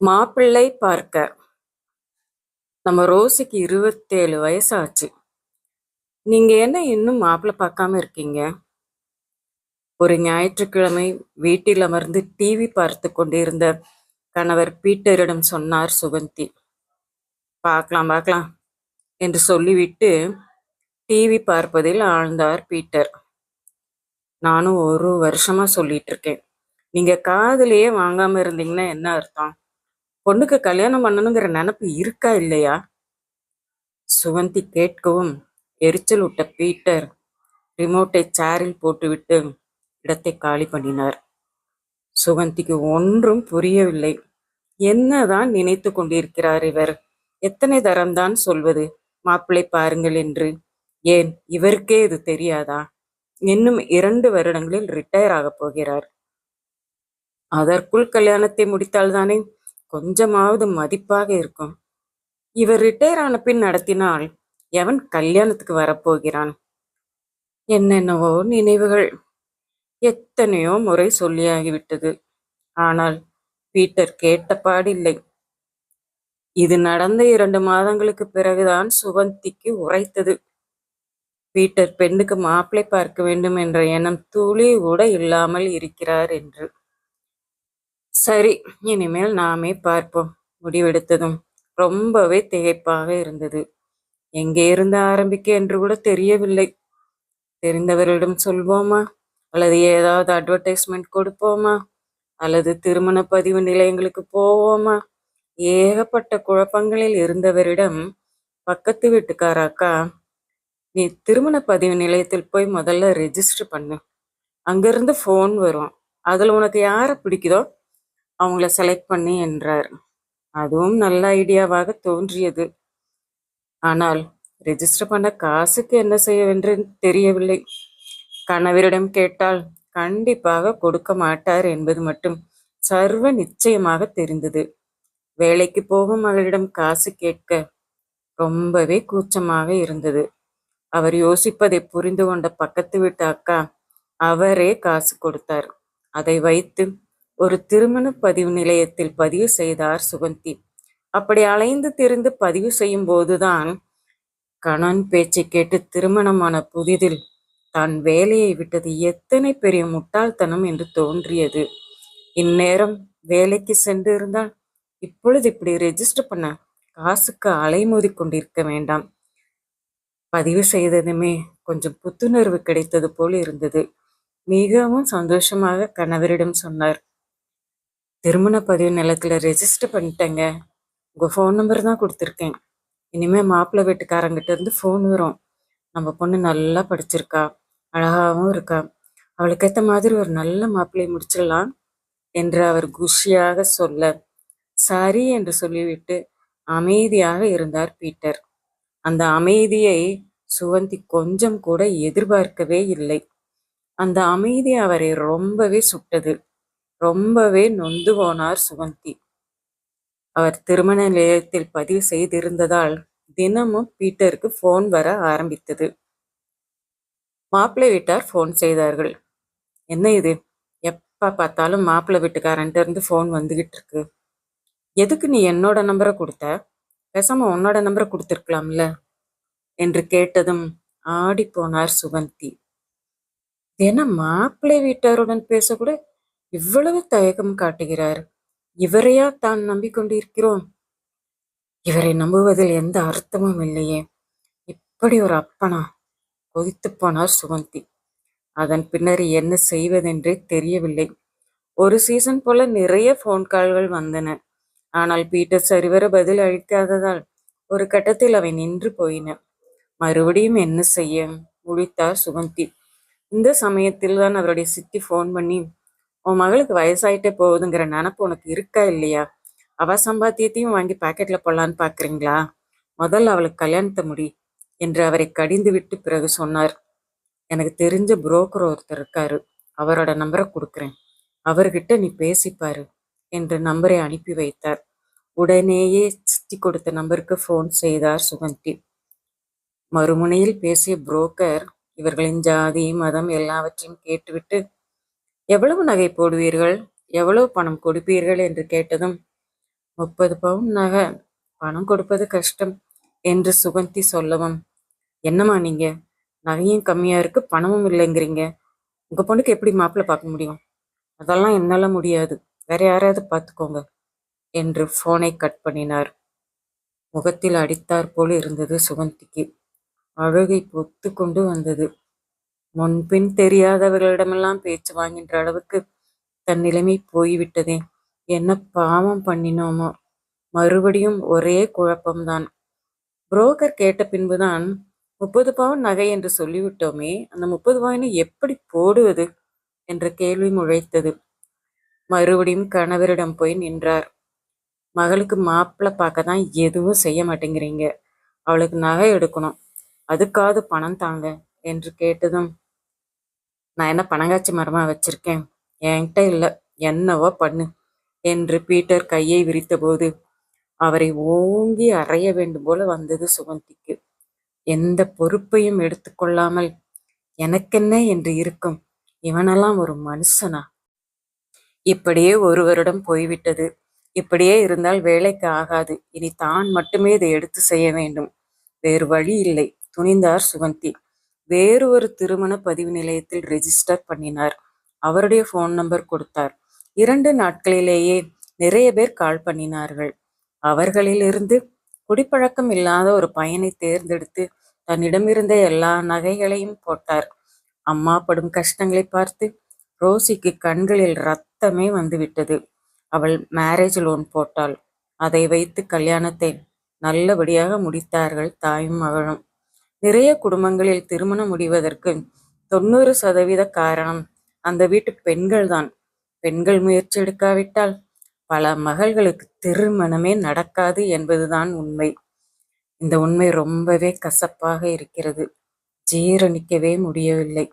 மாப்பிள்ளை பார்க்க. நம்ம ரோசிக்கு இருபத்தேழு வயசாச்சு. நீங்க என்ன இன்னும் மாப்பிள்ளை பார்க்காம இருக்கீங்க? ஒரு ஞாயிற்றுக்கிழமை வீட்டில் அமர்ந்து டிவி பார்த்து கொண்டிருந்த கணவர் பீட்டரிடம் சொன்னார் சுகந்தி. பார்க்கலாம் பார்க்கலாம் என்று சொல்லிவிட்டு டிவி பார்ப்பதில் ஆழ்ந்தார் பீட்டர். நானும் ஒரு வருஷமா சொல்லிட்டு இருக்கேன். நீங்க காதுலயே வாங்காம இருந்தீங்கன்னா என்ன அர்த்தம்? பொண்ணுக்கு கல்யாணம் பண்ணணுங்கிற நினப்பு இருக்கா இல்லையா? சுவந்தி கேட்கவும் எரிச்சல் விட்ட பீட்டர் ரிமோட்டை சேரில் போட்டுவிட்டு இடத்தை காலி பண்ணினார். சுகந்திக்கு ஒன்றும் புரியவில்லை. என்னதான் நினைத்து கொண்டிருக்கிறார் இவர்? எத்தனை தரம்தான் சொல்வது? மாப்பிள்ளை பாருங்கள் என்று. ஏன் இவருக்கே இது தெரியாதா? இன்னும் இரண்டு வருடங்களில் ரிட்டையர் ஆகப் போகிறார். அதற்குள் கல்யாணத்தை முடித்தால்தானே கொஞ்சமாவது மதிப்பாக இருக்கும். இவர் ரிட்டையர் ஆன பின் நடத்தினால் எவன் கல்யாணத்துக்கு வரப்போகிறான்? என்னென்னவோ நினைவுகள். எத்தனையோ முறை சொல்லியாகிவிட்டது. ஆனால் பீட்டர் கேட்டபாடில்லை இது நடந்த இரண்டு மாதங்களுக்கு பிறகுதான் சுவந்திக்கு உரைத்தது. பீட்டர் பெண்ணுக்கு மாப்பிளை பார்க்க வேண்டும் என்ற எண்ணம் துளி கூட இல்லாமல் இருக்கிறார் என்று. சரி இனிமேல் நாமே பார்ப்போம். முடிவெடுத்ததும் ரொம்பவே திகைப்பாக இருந்தது. எங்கே இருந்து ஆரம்பிக்க என்று கூட தெரியவில்லை. தெரிந்தவரிடம் சொல்வோமா? அல்லது ஏதாவது அட்வர்டைஸ்மெண்ட் கொடுப்போமா? அல்லது திருமண பதிவு நிலையங்களுக்கு போவோமா? ஏகப்பட்ட குழப்பங்களில் இருந்தவரிடம் பக்கத்து வீட்டுக்கார அக்கா நீ திருமண பதிவு நிலையத்தில் போய் முதல்ல ரெஜிஸ்டர் பண்ணு. அங்கிருந்து ஃபோன் வரும். அதில் உனக்கு யாரை பிடிக்குதோ அவங்கள செலக்ட் பண்ணி என்றார். அதுவும் நல்ல ஐடியாவாக தோன்றியது. ஆனால் ரெஜிஸ்டர் பண்ண காசுக்கு என்ன செய்யவென்று தெரியவில்லை. கணவரிடம் கேட்டால் கண்டிப்பாக கொடுக்க மாட்டார் என்பது மட்டும் சர்வ நிச்சயமாக தெரிந்தது. வேலைக்கு போகும் அவரிடம் காசு கேட்க ரொம்பவே கூச்சமாக இருந்தது. அவர் யோசிப்பதை புரிந்து கொண்ட பக்கத்து வீட்டு அக்கா அவரே காசு கொடுத்தார். அதை வைத்து ஒரு திருமண பதிவு நிலையத்தில் பதிவு செய்தார் சுகந்தி அப்படி அலைந்து திரிந்து பதிவு செய்யும் போதுதான் கணவன் பேச்சை கேட்டு திருமணமான புதிதில் தான் வேலையை விட்டது எத்தனை பெரிய முட்டாள்தனம் என்று தோன்றியது. இந்நேரம் வேலைக்கு சென்று இருந்தால் இப்பொழுது இப்படி ரெஜிஸ்டர் பண்ண காசுக்கு அலைமோதி கொண்டிருக்க வேண்டாம். பதிவு செய்ததுமே கொஞ்சம் புத்துணர்வு கிடைத்தது போல் இருந்தது. மிகவும் சந்தோஷமாக கணவரிடம் சொன்னார். திருமண பதிவு நிலத்தில் ரெஜிஸ்டர் பண்ணிட்டேங்க. உங்கள் ஃபோன் நம்பர் தான் கொடுத்துருக்கேன். இனிமேல் மாப்பிள்ளை வீட்டுக்காரங்கிட்டேருந்து ஃபோன் வரும். நம்ம பொண்ணு நல்லா படிச்சிருக்கா. அழகாகவும் இருக்கா. அவளுக்கு ஏற்ற மாதிரி ஒரு நல்ல மாப்பிள்ளையை முடிச்சிடலாம் என்று அவர் குஷியாக சொல்ல சரி என்று சொல்லிவிட்டு அமைதியாக இருந்தார் பீட்டர். அந்த அமைதியை சுவந்தி கொஞ்சம் கூட எதிர்பார்க்கவே இல்லை. அந்த அமைதி அவரை ரொம்பவே சுட்டது. ரொம்பவே நொந்து போனார் சுகந்தி அவர் திருமண நிலையத்தில் பதிவு செய்திருந்ததால் தினமும் பீட்டருக்கு ஃபோன் வர ஆரம்பித்தது. மாப்பிள்ளை வீட்டார் ஃபோன் செய்தார்கள். என்ன இது? எப்ப பார்த்தாலும் மாப்பிள்ளை வீட்டுக்காரன்ட்டு இருந்து ஃபோன் வந்துகிட்டு இருக்கு எதுக்கு நீ என்னோட நம்பரை கொடுத்த? பேசாம உன்னோட நம்பரை கொடுத்துருக்கலாம்ல? என்று கேட்டதும் ஆடி போனார் சுகந்தி தினம் மாப்பிள்ளை வீட்டாருடன் பேசக்கூட இவ்வளவு தயக்கம் காட்டுகிறார். இவரையா தான் நம்பிக்கொண்டிருக்கிறோம்? இவரை நம்புவதில் எந்த அர்த்தமும் இல்லையே. இப்படி ஒரு அப்பனா? கொதித்து போனார் சுகந்தி அதன் பின்னர் என்ன செய்வதென்றே தெரியவில்லை. ஒரு சீசன் போல நிறைய போன் கால்கள் வந்தன. ஆனால் பீட்டர் சரிவர பதில் அளிக்காததால் ஒரு கட்டத்தில் அவை நின்று போயின. மறுபடியும் என்ன செய்ய? முடித்தார் சுகந்தி இந்த சமயத்தில் தான் அவருடைய சித்தி ஃபோன் பண்ணி உன் மகளுக்கு வயசாயிட்டே போகுதுங்கிற நினப்பு உனக்கு இருக்கா இல்லையா? அவ சம்பாத்தியத்தையும் வாங்கி பாக்கெட்ல போடலான்னு பாக்குறீங்களா? முதல்ல அவளுக்கு கல்யாணத்தை முடி என்று அவரை கடிந்து விட்டு பிறகு சொன்னார். எனக்கு தெரிஞ்ச புரோக்கர் ஒருத்தர் இருக்காரு. அவரோட நம்பரை கொடுக்குறேன். அவர்கிட்ட நீ பேசிப்பாரு என்று நம்பரை அனுப்பி வைத்தார். உடனேயே சித்தி கொடுத்த நம்பருக்கு ஃபோன் செய்தார் சுகந்தி. மறுமுனையில் பேசிய புரோக்கர் இவர்களின் ஜாதி மதம் எல்லாவற்றையும் கேட்டுவிட்டு எவ்வளவு நகை போடுவீர்கள்? எவ்வளவு பணம் கொடுப்பீர்கள்? என்று கேட்டதும் முப்பது பவுன் நகை. பணம் கொடுப்பது கஷ்டம் என்று சுகந்தி சொல்லவும் என்னம்மா நீங்க? நகையும் கம்மியா இருக்கு பணமும் இல்லைங்கிறீங்க. உங்க பொண்ணுக்கு எப்படி மாப்பிள்ளை பார்க்க முடியும்? அதெல்லாம் என்னால முடியாது. வேற யாராவது பார்த்துக்கோங்க என்று போனை கட் பண்ணினார். முகத்தில் அடித்தாற் போல் இருந்தது சுகந்திக்கு. அழுகை பொத்து கொண்டு வந்தது. முன்பின் தெரியாதவர்களிடமெல்லாம் பேச்சு வாங்கின்ற அளவுக்கு தன் நிலைமை போய்விட்டதே. என்ன பாவம் பண்ணினோமோ. மறுபடியும் ஒரே குழப்பம்தான். புரோக்கர் கேட்ட பின்புதான் முப்பது பவுன் நகை என்று சொல்லிவிட்டோமே அந்த முப்பது பவுனை எப்படி போடுவது என்ற கேள்வி முளைத்தது. மறுபடியும் கணவரிடம் போய் நின்றார். மகளுக்கு மாப்பிள்ளை பார்க்க தான் எதுவும் செய்ய மாட்டேங்கிறீங்க. அவளுக்கு நகை எடுக்கணும். அதுக்காவது பணம் தாங்க என்று கேட்டதும் நான் என்ன பணங்காட்சி மரமா வச்சிருக்கேன்? என்கிட்ட இல்லை. என்னவோ பண்ணு. என்று பீட்டர் கையை விரித்தபோது அவரை ஓங்கி அறைய வேண்டும் போல வந்தது சுகந்திக்கு எந்த பொறுப்பையும் எடுத்துக்கொள்ளாமல் எனக்கென்ன என்று இருக்கும்? இவனெல்லாம் ஒரு மனுஷனா? இப்படியே ஒரு வருடம் போய்விட்டது. இப்படியே இருந்தால் வேலைக்கு ஆகாது. இனி தான் மட்டுமே இதை எடுத்து செய்ய வேண்டும். வேறு வழி இல்லை. துணிந்தார் சுகந்தி வேறு ஒரு திருமண பதிவு நிலையத்தில் ரெஜிஸ்டர் பண்ணினார். அவருடைய ஃபோன் நம்பர் கொடுத்தார். இரண்டு நாட்களிலேயே நிறைய பேர் கால் பண்ணினார்கள். அவர்களிலிருந்து குடிப்பழக்கம் இல்லாத ஒரு பையனை தேர்ந்தெடுத்து தன்னிடமிருந்த எல்லா நகைகளையும் போட்டார். அம்மா படும் கஷ்டங்களை பார்த்து ரோசிக்கு கண்களில் ரத்தமே வந்துவிட்டது அவள் மேரேஜ் லோன் போட்டாள். அதை வைத்து கல்யாணத்தை நல்லபடியாக முடித்தார்கள் தாயும் மகளும். நிறைய குடும்பங்களில் திருமணம் முடிவதற்கு தொண்ணூறு சதவீத காரணம் அந்த வீட்டு பெண்கள்தான். பெண்கள் முயற்சி எடுக்காவிட்டால் பல மகள்களுக்கு திருமணமே நடக்காது என்பதுதான் உண்மை. இந்த உண்மை ரொம்பவே கசப்பாக இருக்கிறது. ஜீரணிக்கவே முடியவில்லை.